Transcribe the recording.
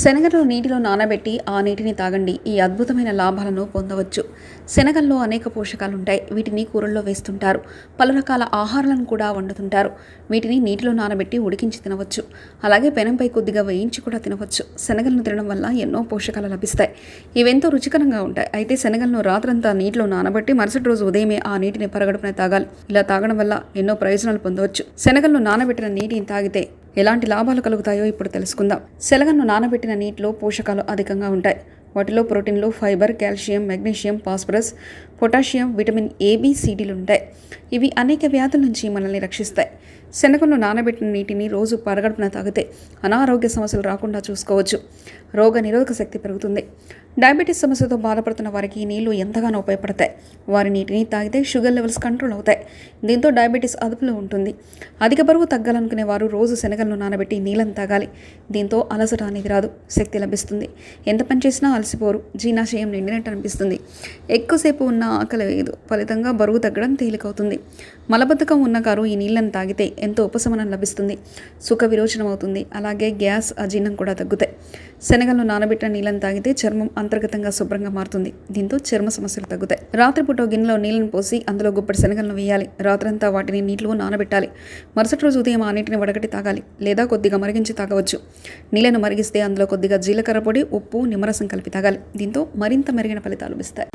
శనగలు నీటిలో నానబెట్టి ఆ నీటిని తాగండి. ఈ అద్భుతమైన లాభాలను పొందవచ్చు. శనగల్లో అనేక పోషకాలు ఉంటాయి వీటిని కూరల్లో వేస్తుంటారు. పలు రకాల ఆహారాలను కూడా వండుతుంటారు. వీటిని నీటిలో నానబెట్టి ఉడికించి తినవచ్చు. అలాగే పెనంపై కొద్దిగా వేయించి కూడా తినవచ్చు. శనగలను తినడం వల్ల ఎన్నో పోషకాలు లభిస్తాయి. ఇవెంతో రుచికరంగా ఉంటాయి. అయితే శనగలను రాత్రంతా నీటిలో నానబెట్టి మరుసటి రోజు ఉదయమే ఆ నీటిని పరగడుపున తాగాలి. ఇలా తాగడం వల్ల ఎన్నో ప్రయోజనాలు పొందవచ్చు. శనగలను నానబెట్టిన నీటిని తాగితే ఎలాంటి లాభాలు కలుగుతాయో ఇప్పుడు తెలుసుకుందాం. శనగలను నానబెట్టిన నీటిలో పోషకాలు అధికంగా ఉంటాయి. వాటిలో ప్రోటీన్లు fibre calcium magnesium phosphorus potassium vitamin ఏబిసిడీలు ఉంటాయి. ఇవి అనేక వ్యాధుల నుంచి మనల్ని రక్షిస్తాయి. శనగలను నానబెట్టిన నీటిని రోజు పరగడుపున తాగితే అనారోగ్య సమస్యలు రాకుండా చూసుకోవచ్చు. రోగ నిరోధక శక్తి పెరుగుతుంది. డయాబెటీస్ సమస్యతో బాధపడుతున్న వారికి ఈ నీళ్ళు ఎంతగానో ఉపయోగపడతాయి. వారి నీటిని తాగితే షుగర్ లెవెల్స్ కంట్రోల్ అవుతాయి. దీంతో డయాబెటీస్ అదుపులో ఉంటుంది. అధిక బరువు తగ్గాలనుకునే వారు రోజు శనగలను నానబెట్టి నీళ్ళని తాగాలి. దీంతో అలసట అనేది రాదు. శక్తి లభిస్తుంది. ఎంత పని చేసినా అలసిపోరు. జీర్ణాశయం నిండినట్టు అనిపిస్తుంది. ఎక్కువసేపు ఉన్న ఆకలి వేయదు ఫలితంగా బరువు తగ్గడం తేలికవుతుంది. మలబద్ధకం ఉన్న కారు ఈ నీళ్ళని తాగితే ఎంతో ఉపశమనం లభిస్తుంది. సుఖ విరోచనం అవుతుంది అలాగే గ్యాస్ అజీర్ణం కూడా తగ్గుతాయి. శనగలను నానబెట్టిన నీళ్ళని తాగితే చర్మం అంతర్గతంగా శుభ్రంగా మారుతుంది. దీంతో చర్మ సమస్యలు తగ్గుతాయి. రాత్రిపూట గిన్నెలో నీళ్ళని పోసి అందులో గుప్పటి శనగలను వేయాలి. రాత్రంతా వాటిని నీటిలో నానబెట్టాలి. మరుసటి రోజు ఉదయం ఆ నీటిని వడగట్టి తాగాలి. లేదా కొద్దిగా మరిగించి తాగవచ్చు. నీళ్ళను మరిగిస్తే అందులో కొద్దిగా జీలకర్ర పొడి ఉప్పు నిమ్మరసం కలిపి తాగాలి. దీంతో మరింత మెరుగైన ఫలితాలు లభిస్తాయి.